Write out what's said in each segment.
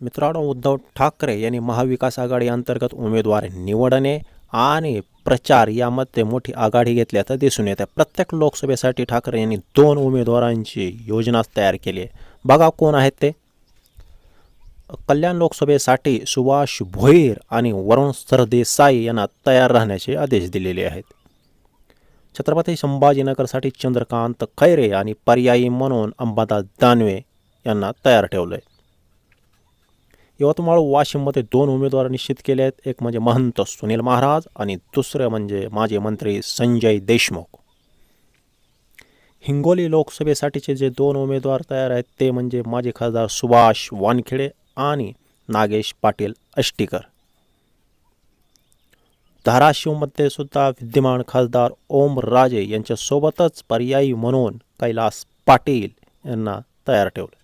मित्रांनो उद्धव ठाकरे यांनी महाविकास आघाडी अंतर्गत उमेदवार निवडणे आणि प्रचार यामध्ये मोठी आघाडी घेतल्याचं दिसून येते आहे प्रत्येक लोकसभेसाठी ठाकरे यांनी दोन उमेदवारांची योजना तयार केली आहे. बघा कोण आहेत ते. कल्याण लोकसभेसाठी सुभाष भोईर आणि वरुण सरदेसाई यांना तयार राहण्याचे आदेश दिलेले आहेत. छत्रपती संभाजीनगरसाठी चंद्रकांत खैरे आणि पर्यायी म्हणून अंबादास दानवे यांना तयार ठेवलं आहे यवतमाळ वाशिममध्ये दोन उमेदवार निश्चित केले आहेत एक म्हणजे महंत सुनील महाराज आणि दुसरे म्हणजे माजी मंत्री संजय देशमुख. हिंगोली लोकसभेसाठीचे जे दोन उमेदवार तयार आहेत ते म्हणजे माजी खासदार सुभाष वानखेडे आणि नागेश पाटील अष्टीकर धाराशिवमध्ये सुद्धा विद्यमान खासदार ओम राजे यांच्यासोबतच पर्यायी म्हणून कैलास पाटील यांना तयार ठेवलं.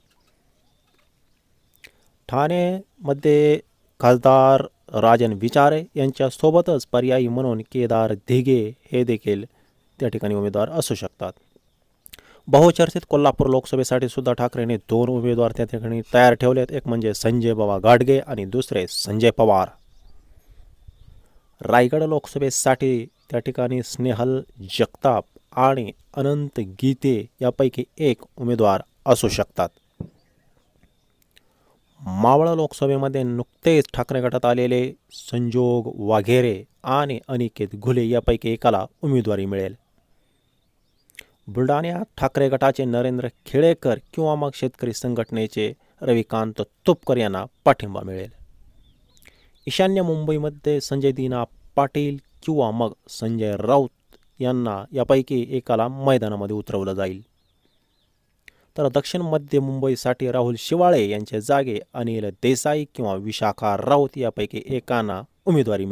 ठाणेमध्ये खासदार राजन विचारे यांच्यासोबतच पर्यायी म्हणून केदार धिगे हे देखील त्या ठिकाणी उमेदवार असू शकतात. बहुचर्चित कोल्हापूर लोकसभेसाठी सुद्धा ठाकरेंनी दोन उमेदवार त्या ठिकाणी तयार ठेवले आहेत एक म्हणजे संजय बाबा गाडगे आणि दुसरे संजय पवार. रायगड लोकसभेसाठी त्या ठिकाणी स्नेहल जगताप आणि अनंत गीते यापैकी एक उमेदवार असू शकतात. मावळ लोकसभेमध्ये नुकतेच ठाकरे गटात आलेले संजोग वाघेरे आणि अनिकेत घुले यापैकी एकाला उमेदवारी मिळेल. बुलढाण्यात ठाकरे गटाचे नरेंद्र खेडेकर किंवा मग शेतकरी संघटनेचे रविकांत तुपकर यांना पाठिंबा मिळेल. ईशान्य मुंबईमध्ये संजय दीना पाटील किंवा मग संजय राऊत यांना यापैकी एकाला मैदानामध्ये उतरवलं जाईल. तर दक्षिण मध्य मुंबईसाठी राहुल शिवाळे यांच्या जागे अनिल देसाई किंवा विशाखा राऊत यापैकी एकांना उमेदवारी मिळेल